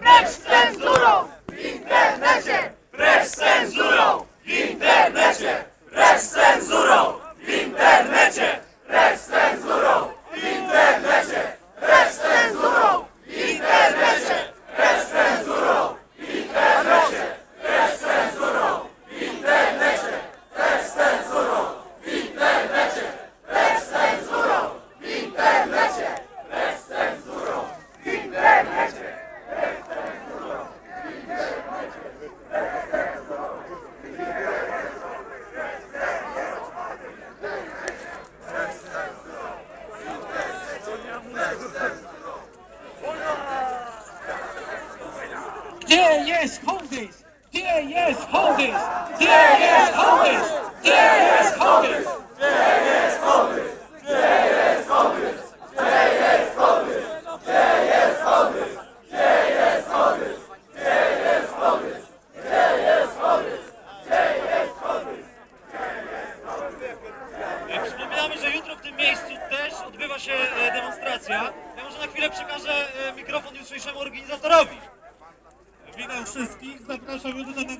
Next Gdzie jest hołdys? Gdzie jest hołdys? Gdzie jest hołdys? Gdzie jest hołdys? Przypominamy, że jutro w tym miejscu też odbywa się e, demonstracja. Ja może na chwilę przekażę e, mikrofon jutrzejszemu organizatorowi. Witam wszystkich, zapraszam jutro na.